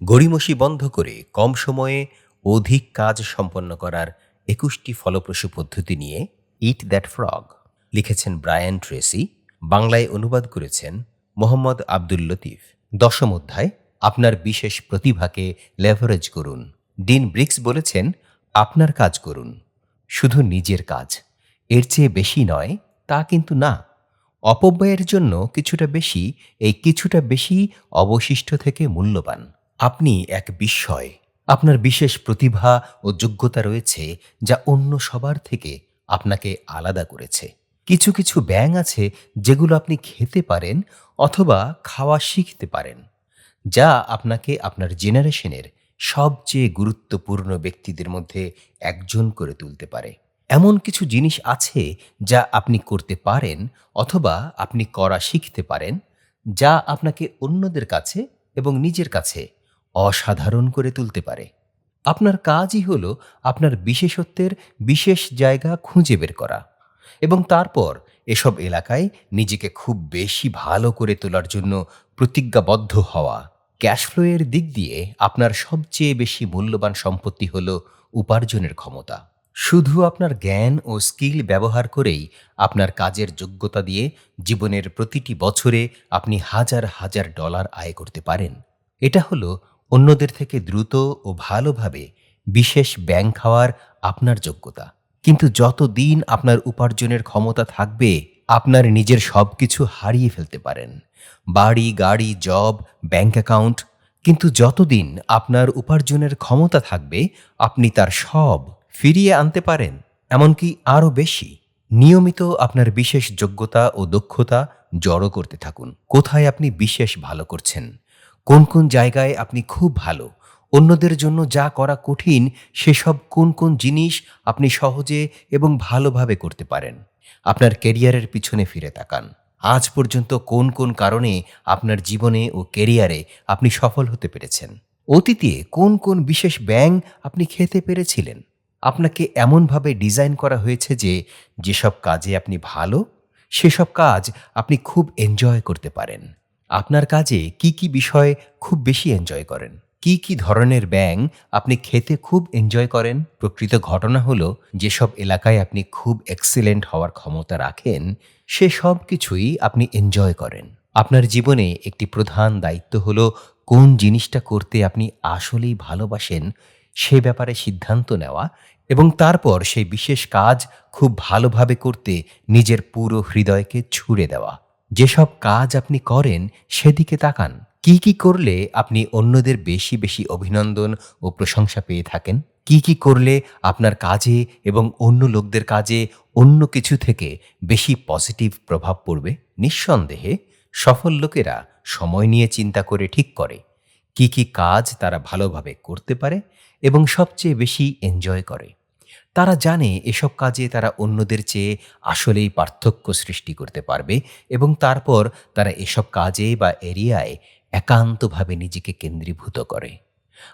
গড়িমসি বন্ধ করে কম সময়ে অধিক কাজ সম্পন্ন করার একুশটি ফলপ্রসূ পদ্ধতি নিয়ে ইট দ্যাট ফ্রগ লিখেছেন ব্রায়ান ট্রেসি, বাংলায় অনুবাদ করেছেন মোহাম্মদ আব্দুল লতিফ। দশম অধ্যায়, আপনার বিশেষ প্রতিভাকে লেভারেজ করুন। ডিন ব্রিক্স বলেছেন, আপনার কাজ করুন, শুধু নিজের কাজ। এর চেয়ে বেশি নয়, তা কিন্তু না। অপব্যয়ের জন্য কিছুটা বেশি, এই কিছুটা বেশি অবশিষ্ট থেকে মূল্যবান। আপনি এক বিস্ময়। আপনার বিশেষ প্রতিভা ও যোগ্যতা রয়েছে যা অন্য সবার থেকে আপনাকে আলাদা করেছে। কিছু কিছু ব্যাং আছে যেগুলো আপনি খেতে পারেন অথবা খাওয়া শিখতে পারেন, যা আপনাকে আপনার জেনারেশনের সবচেয়ে গুরুত্বপূর্ণ ব্যক্তিদের মধ্যে একজন করে তুলতে পারে। এমন কিছু জিনিস আছে যা আপনি করতে পারেন অথবা আপনি করা শিখতে পারেন, যা আপনাকে অন্যদের কাছে এবং নিজের কাছে অসাধারণ করে তুলতে পারে। আপনার কাজই হল আপনার বিশেষত্বের বিশেষ জায়গা খুঁজে বের করা এবং তারপর এসব এলাকায় নিজেকে খুব বেশি ভালো করে তোলার জন্য প্রতিজ্ঞাবদ্ধ হওয়া। ক্যাশফ্লোয়ের দিক দিয়ে আপনার সবচেয়ে বেশি মূল্যবান সম্পত্তি হল উপার্জনের ক্ষমতা। শুধু আপনার জ্ঞান ও স্কিল ব্যবহার করেই আপনার কাজের যোগ্যতা দিয়ে জীবনের প্রতিটি বছরে আপনি হাজার হাজার ডলার আয় করতে পারেন। এটা হলো অন্যদের থেকে দ্রুত ও ভালোভাবে বিশেষ ব্যাংক খাওয়ার আপনার যোগ্যতা। কিন্তু যত দিন আপনার উপার্জনের ক্ষমতা থাকবে, আপনার নিজের সব কিছু হারিয়ে ফেলতে পারেন। বাড়ি, গাড়ি, জব, ব্যাংক অ্যাকাউন্ট। কিন্তু যতদিন আপনার উপার্জনের ক্ষমতা থাকবে, আপনি তার সব ফিরিয়ে আনতে পারেন। এমনকি আরও বেশি, নিয়মিত আপনার বিশেষ যোগ্যতা ও দক্ষতা জড়ো করতে থাকুন। কোথায় আপনি বিশেষ ভালো করছেন? কোন কোন জায়গায় আপনি খুব ভালো, অন্যদের জন্য যা করা কঠিন, সেসব কোন কোন জিনিস আপনি সহজে এবং ভালোভাবে করতে পারেন। আপনার কেরিয়ারের পিছনে ফিরে তাকান। আজ পর্যন্ত কোন কোন কারণে আপনার জীবনে ও কেরিয়ারে আপনি সফল হতে পেরেছেন? অতীতে কোন কোন বিশেষ ব্যাং আপনি খেতে পেরেছিলেন? আপনাকে এমনভাবে ডিজাইন করা হয়েছে যে, যেসব কাজে আপনি ভালো, সেসব কাজ আপনি খুব এনজয় করতে পারেন। আপনার কাজে কি কি বিষয় খুব বেশি এনজয় করেন? কি কি ধরনের ব্যাং আপনি খেতে খুব এনজয় করেন? প্রকৃত ঘটনা হলো, যেসব এলাকায় আপনি খুব এক্সিলেন্ট হওয়ার ক্ষমতা রাখেন, সে সব কিছুই আপনি এনজয় করেন। আপনার জীবনে একটি প্রধান দায়িত্ব হলো, কোন জিনিসটা করতে আপনি আসলেই ভালোবাসেন, সে ব্যাপারে সিদ্ধান্ত নেওয়া এবং তারপর সেই বিশেষ কাজ খুব ভালোভাবে করতে নিজের পুরো হৃদয়কে ছুড়ে দেওয়া। যেসব কাজ আপনি করেন, সেদিকে তাকান। কি কি করলে আপনি অন্যদের বেশি বেশি অভিনন্দন ও প্রশংসা পেয়ে থাকেন? কি কি করলে আপনার কাজে এবং অন্য লোকদের কাজে অন্য কিছু থেকে বেশি পজিটিভ প্রভাব পড়বে? নিঃসন্দেহে, সফল লোকেরা সময় নিয়ে চিন্তা করে ঠিক করে। কি কি কাজ তারা ভালোভাবে করতে পারে এবং সবচেয়ে বেশি এনজয় করে? তারা জানে এসব কাজে তারা অন্যদের চেয়ে আসলেই পার্থক্য সৃষ্টি করতে পারবে এবং তারপর তারা এসব কাজে বা এরিয়ায় একান্তভাবে নিজেকে কেন্দ্রীভূত করে।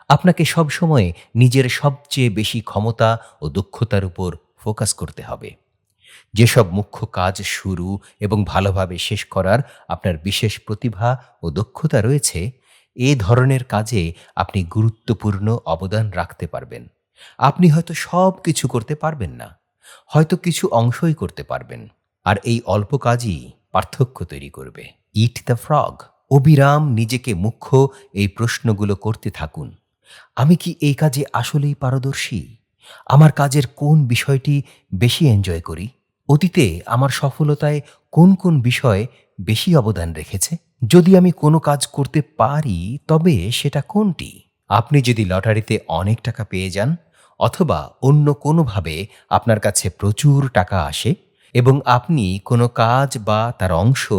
আপনাকে সবসময় নিজের সবচেয়ে বেশি ক্ষমতা ও দক্ষতার উপর ফোকাস করতে হবে। যেসব মুখ্য কাজ শুরু এবং ভালোভাবে শেষ করার আপনার বিশেষ প্রতিভা ও দক্ষতা রয়েছে, এ ধরনের কাজে আপনি গুরুত্বপূর্ণ অবদান রাখতে পারবেন। আপনি হয়তো সব কিছু করতে পারবেন না, হয়তো কিছু অংশই করতে পারবেন, আর এই অল্প কাজই পার্থক্য তৈরি করবে। ইট দ্য ফ্রগ অবিরাম নিজেকে মুখ্য এই প্রশ্নগুলো করতে থাকুন। আমি কি এই কাজে আসলেই পারদর্শী? আমার কাজের কোন বিষয়টি বেশি এনজয় করি? অতীতে আমার সফলতায় কোন কোন বিষয় বেশি অবদান রেখেছে? যদি আমি কোনো কাজ করতে পারি, তবে সেটা কোনটি? আপনি যদি লটারিতে অনেক টাকা পেয়ে যান অথবা অন্য কোনোভাবে আপনার কাছে প্রচুর টাকা আসে এবং আপনি কোনো কাজ বা তার অংশ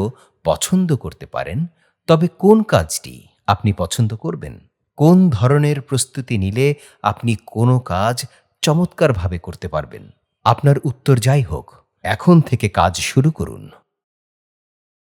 পছন্দ করতে পারেন, তবে কোন কাজটি আপনি পছন্দ করবেন? কোন ধরনের প্রস্তুতি নিলে আপনি কোনো কাজ চমৎকারভাবে করতে পারবেন? আপনার উত্তর যাই হোক, এখন থেকে কাজ শুরু করুন।